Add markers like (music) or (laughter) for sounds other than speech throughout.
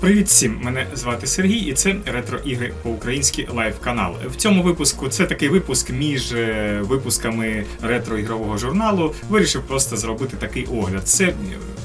Привіт всім! Мене звати Сергій, і це ретро ігри по-українськи лайв канал. В цьому випуску це такий випуск між е, випусками ретро-ігрового журналу. Вирішив просто зробити такий огляд. Це е,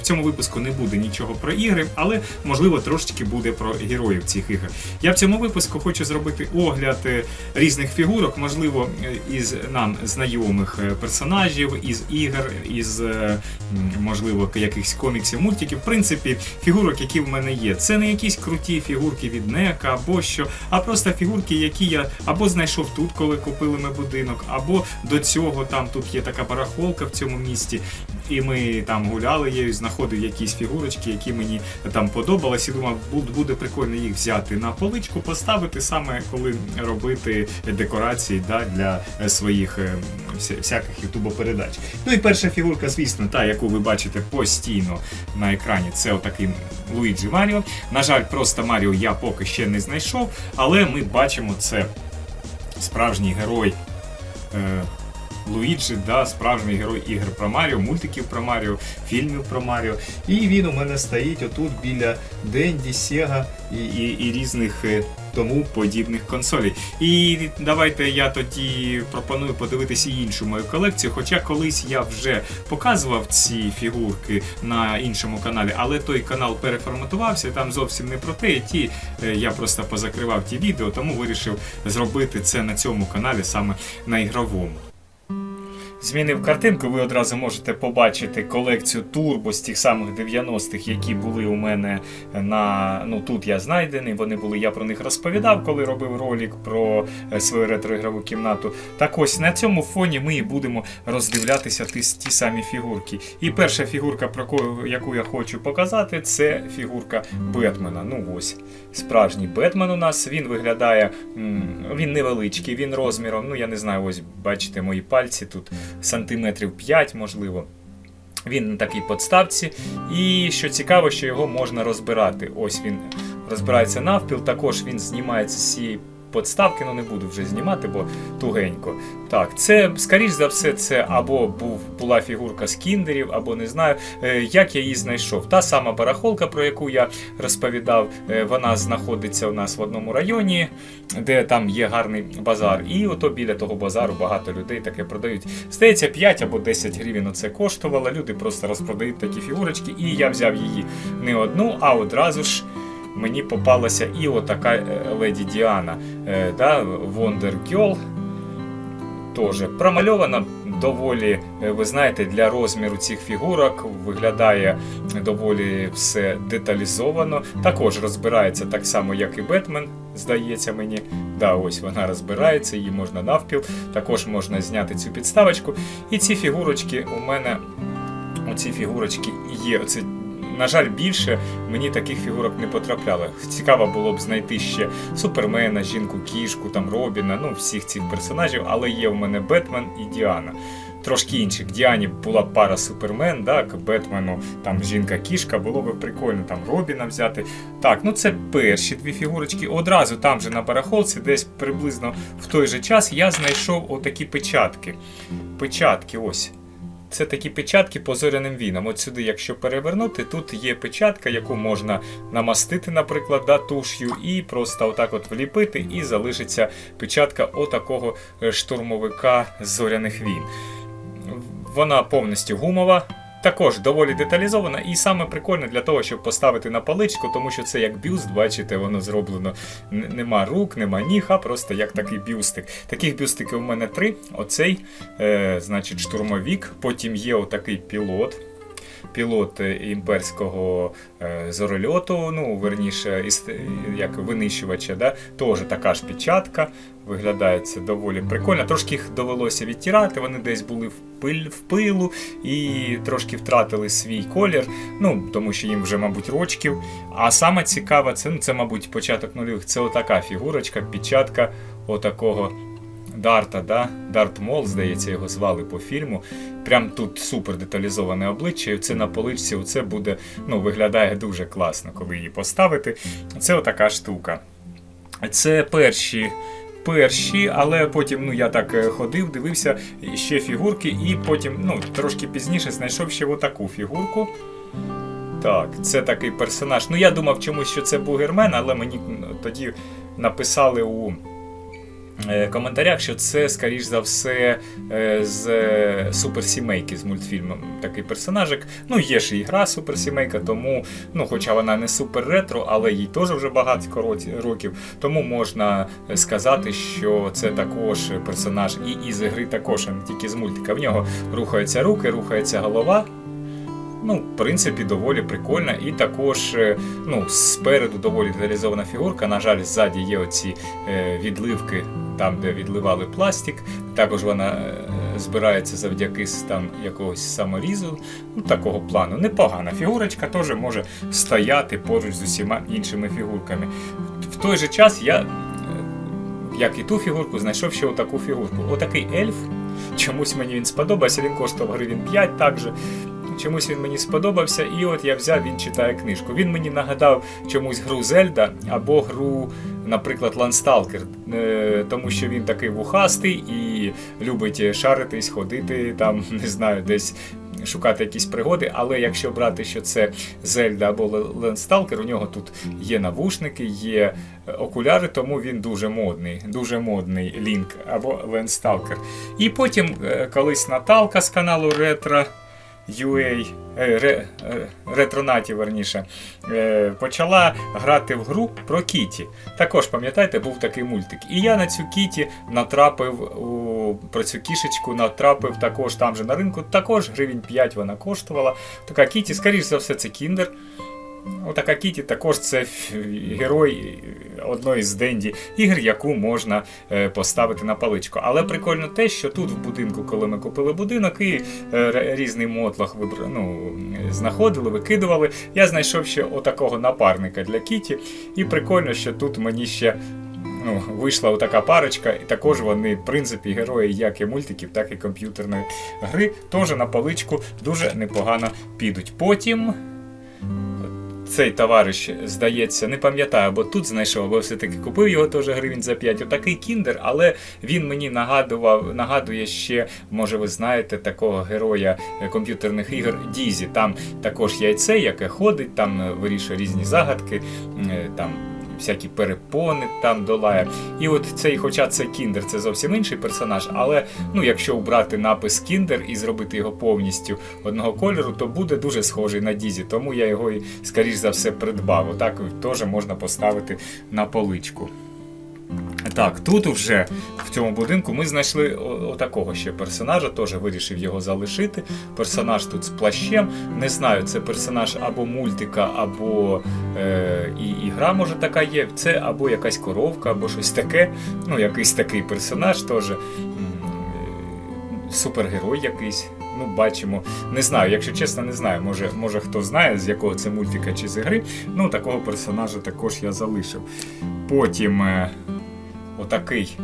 в цьому випуску не буде нічого про ігри, але можливо трошечки буде про героїв цих ігор. Я в цьому випуску хочу зробити огляд е, різних фігурок, можливо, із нам знайомих персонажів, із ігор, із можливо якихось коміксів, мультиків. В принципі, фігурок, які в мене є. Це не якісь круті фігурки від Нека або що, а просто фігурки, які я або знайшов тут, коли купили ми будинок, або до цього там тут є така барахолка в цьому місті, і ми там гуляли я знаходив якісь фігурочки, які мені там подобались, і думав, буде прикольно їх взяти на поличку, поставити саме коли робити декорації да, для е, своїх е, вся- всяких ютубопередач. Ну і перша фігурка, звісно, та, яку ви бачите постійно на екрані, це отакий Луїджі Маріо. На жаль, просто Маріо я поки ще не знайшов, але ми бачимо це справжній герой. Е, Луїджі, да, справжній герой ігор про Маріо, мультиків про Маріо, фільмів про Маріо. І він у мене стоїть отут біля Денді, Сєга і, і, і різних е, тому подібних консолей. І давайте я тоді пропоную подивитися іншу мою колекцію. Хоча колись я вже показував ці фігурки на іншому каналі, але той канал переформатувався, там зовсім не про те. Ті е, я просто позакривав ті відео, тому вирішив зробити це на цьому каналі саме на ігровому. Змінив картинку, ви одразу можете побачити колекцію турбо з тих самих 90-х, які були у мене на ну тут я знайдений. Вони були, я про них розповідав, коли робив ролик про е, свою ретроігрову кімнату. Так ось на цьому фоні ми і будемо роздивлятися ті, ті самі фігурки. І перша фігурка, про яку я хочу показати, це фігурка Бетмена. Ну ось справжній Бетмен у нас. Він виглядає, він невеличкий, він розміром. Ну я не знаю, ось бачите мої пальці тут сантиметрів 5, можливо. Він на такій подставці. І що цікаво, що його можна розбирати. Ось він розбирається навпіл. Також він знімається з цієї подставки, ну не буду вже знімати, бо тугенько. Так, це, скоріш за все, це або був, була фігурка з кіндерів, або не знаю, е, як я її знайшов. Та сама барахолка, про яку я розповідав, е, вона знаходиться у нас в одному районі, де там є гарний базар. І ото біля того базару багато людей таке продають. Здається, 5 або 10 гривень оце коштувало. Люди просто розпродають такі фігурочки, і я взяв її не одну, а одразу ж. Мені попалася і отака е, леді Діана, е, да, Wonder Girl. Теж промальована доволі, е, ви знаєте, для розміру цих фігурок виглядає доволі все деталізовано. Також розбирається так само, як і Бетмен, здається мені. Да, ось вона розбирається, її можна навпіл. Також можна зняти цю підставочку. І ці фігурочки у мене, оці фігурочки є. Оце на жаль, більше мені таких фігурок не потрапляло. Цікаво було б знайти ще Супермена, жінку, кішку, там Робіна, ну всіх цих персонажів, але є у мене Бетмен і Діана. Трошки інших. Діані була пара Супермен, так, Бетмену там жінка-кішка, було б прикольно там Робіна взяти. Так, ну це перші дві фігурочки. Одразу там же на барахолці, десь приблизно в той же час, я знайшов отакі печатки. Печатки, ось. Це такі печатки по зоряним війнам. От сюди, якщо перевернути, тут є печатка, яку можна намастити, наприклад, да, туш'ю, і просто отак от вліпити, і залишиться печатка отакого е, штурмовика зоряних війн. Вона повністю гумова. Також доволі деталізована, і саме прикольно для того, щоб поставити на паличку, тому що це як бюст, бачите, воно зроблено. Нема рук, нема ніг, а просто як такий бюстик. Таких бюстиків у мене три. Оцей, е, значить, штурмовік, потім є отакий пілот. Пілот імперського е, зорольоту, ну, верніше, як винищувача, да? теж така ж печатка. Виглядає це доволі прикольно. Трошки їх довелося відтирати, вони десь були в, пиль, в пилу і трошки втратили свій колір, ну, тому що їм вже, мабуть, рочків. А саме цікаве, це, ну, це, мабуть, початок нульових, це отака фігурочка, печатка отакого Дарта, да? Дарт Мол, здається, його звали по фільму. Прям тут супер деталізоване обличчя, і це на поличці оце буде, ну, виглядає дуже класно, коли її поставити. Це отака штука. Це перші. Перші, але потім ну я так е, ходив, дивився ще фігурки, і потім, ну трошки пізніше знайшов ще отаку фігурку. Так, це такий персонаж. Ну я думав чомусь, що це Бугермен, але мені тоді написали у коментарях, що це, скоріш за все, е, з е, суперсімейки з мультфільмом такий персонажик. Ну, є ж і гра суперсімейка, тому, ну, хоча вона не супер ретро, але їй теж вже багато років. Тому можна сказати, що це також персонаж і із гри також, а не тільки з мультика. В нього рухаються руки, рухається голова. Ну, в принципі, доволі прикольна. І також е, ну, спереду доволі деталізована фігурка. На жаль, ззаді є оці е, відливки, там, де відливали пластик. Також вона е, збирається завдяки там якогось саморізу. Ну, такого плану. Непогана фігурочка теж може стояти поруч з усіма іншими фігурками. В той же час я, е, як і ту фігурку, знайшов ще отаку фігурку. Отакий ельф. Чомусь мені він сподобався, він коштував гривень 5 також. Чомусь він мені сподобався, і от я взяв, він читає книжку. Він мені нагадав чомусь гру Зельда або гру, наприклад, Лансталкер, е, тому що він такий вухастий і любить шаритись, ходити там, (laughs) не знаю, десь. Шукати якісь пригоди, але якщо брати, що це Зельда або Ленсталкер, у нього тут є навушники, є окуляри, тому він дуже модний, дуже модний Лінк або Ленсталкер. І потім е, колись Наталка з каналу Ретро UA, е, е, ретронаті, верніше, е, почала грати в гру про Кіті. Також, пам'ятаєте, був такий мультик. І я на цю Кіті натрапив у, про цю кішечку, натрапив також там же на ринку. Також гривень 5 вона коштувала. Така Кіті, скоріш за все, це кіндер. Отака Кіті також це герой одної з Денді ігр, яку можна е, поставити на паличку. Але прикольно те, що тут в будинку, коли ми купили будинок і е, різний мотлах ну, знаходили, викидували, я знайшов ще отакого напарника для Кіті. І прикольно, що тут мені ще. Ну, вийшла така парочка, і також вони, в принципі, герої як і мультиків, так і комп'ютерної гри, теж на паличку дуже непогано підуть. Потім цей товариш, здається, не пам'ятаю, або тут знайшов, або все-таки купив його теж гривень за 5. Отакий кіндер, але він мені нагадував, нагадує ще, може, ви знаєте, такого героя е, комп'ютерних ігор Дізі. Там також яйце, яке ходить, там е, вирішує різні загадки, е, там. Всякі перепони там долає. І от цей, хоча це Кіндер, це зовсім інший персонаж, але ну, якщо убрати напис Кіндер і зробити його повністю одного кольору, то буде дуже схожий на Дізі. Тому я його і, скоріш за все, придбав. Отак теж можна поставити на поличку. Так, тут вже в цьому будинку ми знайшли отакого ще персонажа, теж вирішив його залишити. Персонаж тут з плащем. Не знаю, це персонаж або мультика, або е, і, і гра може така є. Це або якась коровка, або щось таке. Ну, якийсь такий персонаж теж. е, Супергерой якийсь. Ну, бачимо. Не знаю, якщо чесно, не знаю. Може, може хто знає, з якого це мультика чи з гри. Ну, такого персонажа також я залишив. Потім. е, отакий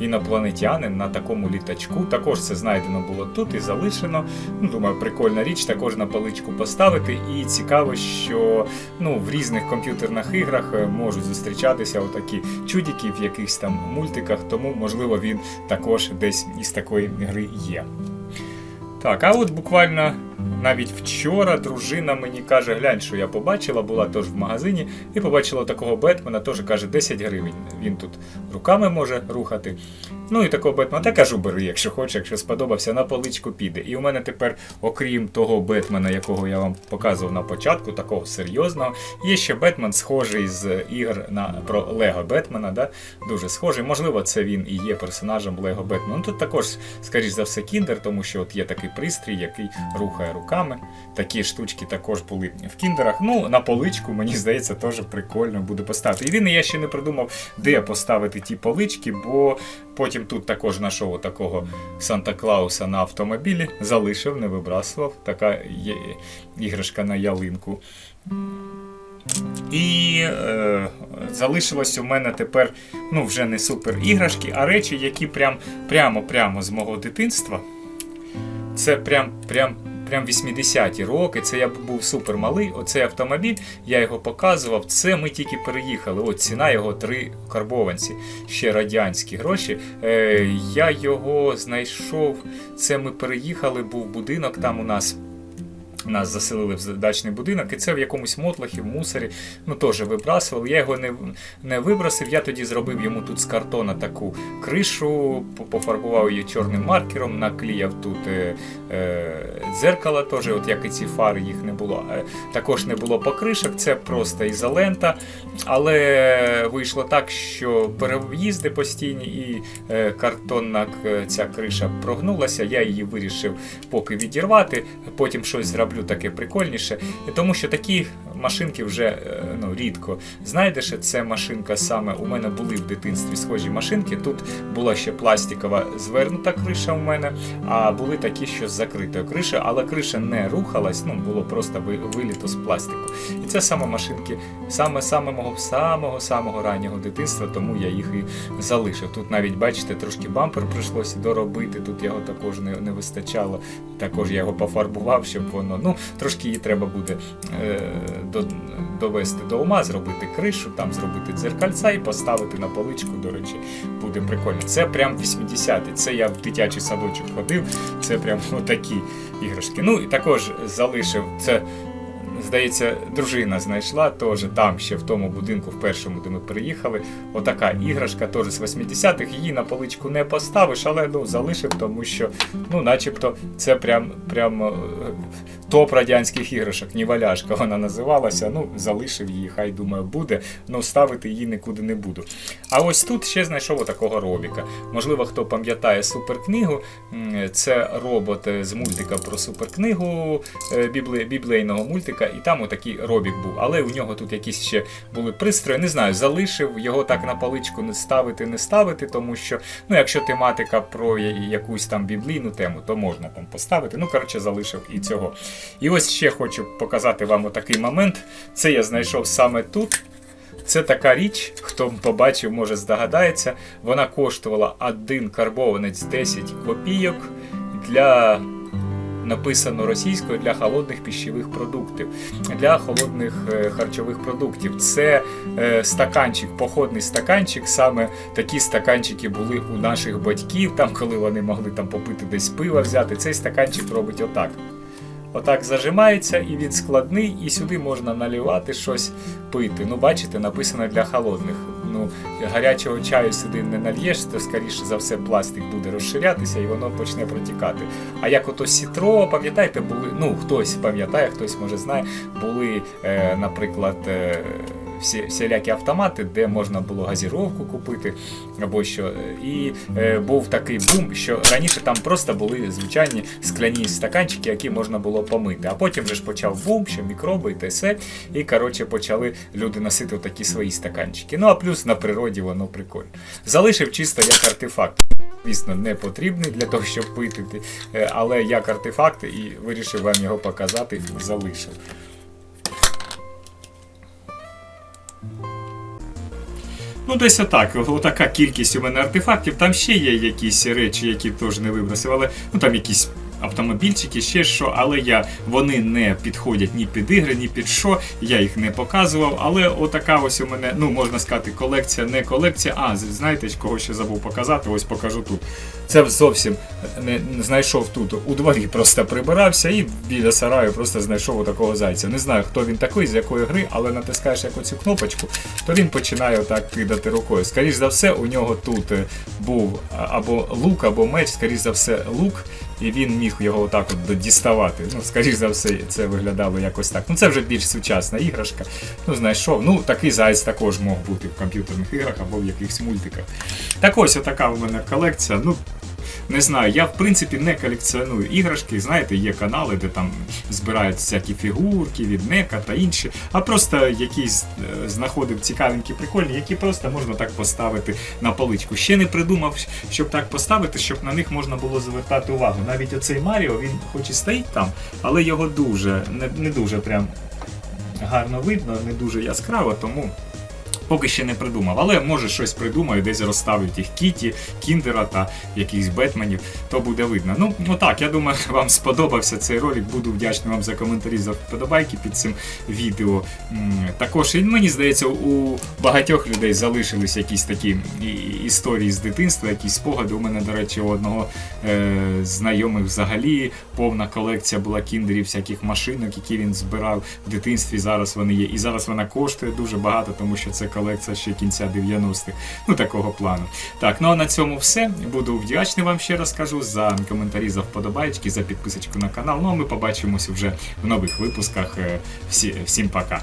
інопланетянин на такому літачку. Також це знайдено було тут і залишено. Ну, думаю, прикольна річ, також на паличку поставити. І цікаво, що ну, в різних комп'ютерних іграх е, можуть зустрічатися отакі чудики в якихось там мультиках, тому, можливо, він також десь із такої гри є. Так, а от буквально навіть вчора дружина мені каже, глянь, що я побачила, була теж в магазині, і побачила такого Бетмена, теж каже 10 гривень. Він тут руками може рухати. Ну і такого Бетмена, та кажу, бери, якщо хочеш, якщо сподобався, на поличку піде. І у мене тепер, окрім того Бетмена, якого я вам показував на початку, такого серйозного, є ще Бетмен, схожий з ігр на про Лего Бетмена, да? дуже схожий. Можливо, це він і є персонажем Лего Бетмена. Ну тут також, скоріш за все, кіндер, тому що от є такий пристрій, який рухає руками. Такі штучки також були в кіндерах. Ну, на поличку, мені здається, теж прикольно буде поставити. Єдине, я ще не придумав, де поставити ті полички, бо потім тут також знайшов такого Санта Клауса на автомобілі, залишив, не вибрасував. Така є іграшка на ялинку. І е, залишилось у мене тепер ну, вже не супер іграшки, а речі, які прям прямо-прямо з мого дитинства. Це прям, прям, прям 80-ті роки. Це я був супер малий. Оцей автомобіль, я його показував. Це ми тільки переїхали. От ціна його три карбованці, ще радянські гроші. Е, я його знайшов. Це ми переїхали, був будинок там у нас. Нас заселили в дачний будинок, і це в якомусь мотлахі, в мусорі. Ну теж вибрасували. Я його не, не вибросив. Я тоді зробив йому тут з картона таку кришу, пофарбував її чорним маркером, наклеїв тут е, е, дзеркало, теж, от як і ці фари, їх не було. Е, також не було покришок, це просто ізолента. Але вийшло так, що переїзди постійні і е, картонна ця криша прогнулася. Я її вирішив поки відірвати, потім щось зроблю таке прикольніше. Тому що такі машинки вже е, ну, рідко знайдеш. Це машинка саме у мене були в дитинстві схожі машинки. Тут була ще пластикова звернута криша у мене, а були такі, що з закритою кришею, але криша не рухалась, ну було просто виліто з пластику. І це саме машинки саме саме мого самого самого раннього дитинства, тому я їх і залишив. Тут навіть бачите, трошки бампер прийшлося доробити. Тут його також не, не вистачало. Також я його пофарбував, щоб воно ну трошки її треба буде е, до, довести до ума, зробити кришу, там зробити дзеркальця і поставити на поличку. До речі, буде прикольно. Це прям 80-ті. Це я в дитячий садочок ходив. Це прям (laughs) отакі іграшки. Ну і також залишив це. Здається, дружина знайшла теж там ще в тому будинку, в першому, де ми приїхали. Отака іграшка, теж з 80-х. Її на поличку не поставиш, але ну залишив, тому що, ну, начебто, це прям прям е, топ радянських іграшок, Ніваляшка вона називалася. Ну, залишив її, хай думаю, буде. Ну, ставити її нікуди не буду. А ось тут ще знайшов отакого робіка. Можливо, хто пам'ятає суперкнигу. Це робот е, з мультика про суперкнигу е, біблейного мультика, і там отакий робік був. Але у нього тут якісь ще були пристрої. Не знаю, залишив його так на паличку не ставити, не ставити, тому що, ну, якщо тематика про якусь там біблійну тему, то можна там поставити. Ну, коротше, залишив і цього. І ось ще хочу показати вам отакий момент. Це я знайшов саме тут. Це така річ, хто побачив, може здогадається. Вона коштувала один карбованець 10 копійок для написано російською для холодних пищевих продуктів, для холодних е, харчових продуктів. Це е, стаканчик, походний стаканчик. Саме такі стаканчики були у наших батьків, там коли вони могли там попити десь пива взяти. Цей стаканчик робить отак. Отак зажимається, і він складний, і сюди можна наливати щось пити. Ну, бачите, написано для холодних. Ну, гарячого чаю сюди не нальєш, то скоріше за все пластик буде розширятися і воно почне протікати. А як ото сітро, пам'ятаєте, були, ну хтось пам'ятає, хтось може знає, були, е, наприклад, е, всі, всілякі автомати, де можна було газіровку купити або що. І е, був такий бум, що раніше там просто були звичайні скляні стаканчики, які можна було помити. А потім вже ж почав бум, що мікроби і те все. І коротше почали люди носити такі свої стаканчики. Ну а плюс на природі воно прикольно. Залишив чисто як артефакт. Звісно, не потрібний для того, щоб пити, е, але як артефакт і вирішив вам його показати, залишив. Ну, десь отак. Отака кількість у мене артефактів. Там ще є якісь речі, які теж не вибросив, але ну там якісь. Автомобільчики, ще що, але я вони не підходять ні під ігри, ні під що. Я їх не показував. Але отака ось у мене, ну можна сказати, колекція, не колекція. А, знаєте, кого ще забув показати? Ось покажу тут. Це зовсім не знайшов тут. У дворі просто прибирався і біля сараю просто знайшов отакого зайця. Не знаю, хто він такий, з якої гри, але натискаєш як оцю кнопочку, то він починає отак кидати рукою. Скоріш за все, у нього тут е, був або лук, або меч, скоріш за все, лук, і він міг його отак от діставати. Ну, скоріш за все, це виглядало якось так. Ну, це вже більш сучасна іграшка. Ну, знайшов. Ну, такий заяць також мог бути в комп'ютерних іграх або в якихось мультиках. Так ось отака у мене колекція. Ну, не знаю, я в принципі не колекціоную іграшки. Знаєте, є канали, де там збирають всякі фігурки від нека та інші, а просто якісь е, знаходив цікавенькі, прикольні, які просто можна так поставити на поличку. Ще не придумав, щоб так поставити, щоб на них можна було звертати увагу. Навіть оцей Маріо, він хоч і стоїть там, але його дуже не, не дуже прям гарно видно, не дуже яскраво, тому Поки ще не придумав, але може щось придумаю, десь розставлю тих Кіті, Кіндера та якихось Бетменів, то буде видно. Ну, ну так, я думаю, (laughs) вам сподобався цей ролик. Буду вдячний вам за коментарі, за вподобайки під цим відео. Також мені здається, у багатьох людей залишились якісь такі історії з дитинства, якісь спогади. У мене, до речі, у одного е, знайомих взагалі повна колекція була кіндерів, всяких машинок, які він збирав в дитинстві. Зараз вони є. І зараз вона коштує дуже багато, тому що це колекція ще кінця 90-х. Ну такого плану. Так, ну а на цьому все. Буду вдячний вам ще раз кажу за коментарі, за вподобайки, за підписочку на канал. Ну а ми побачимось вже в нових випусках. Е, Всі, всім пока.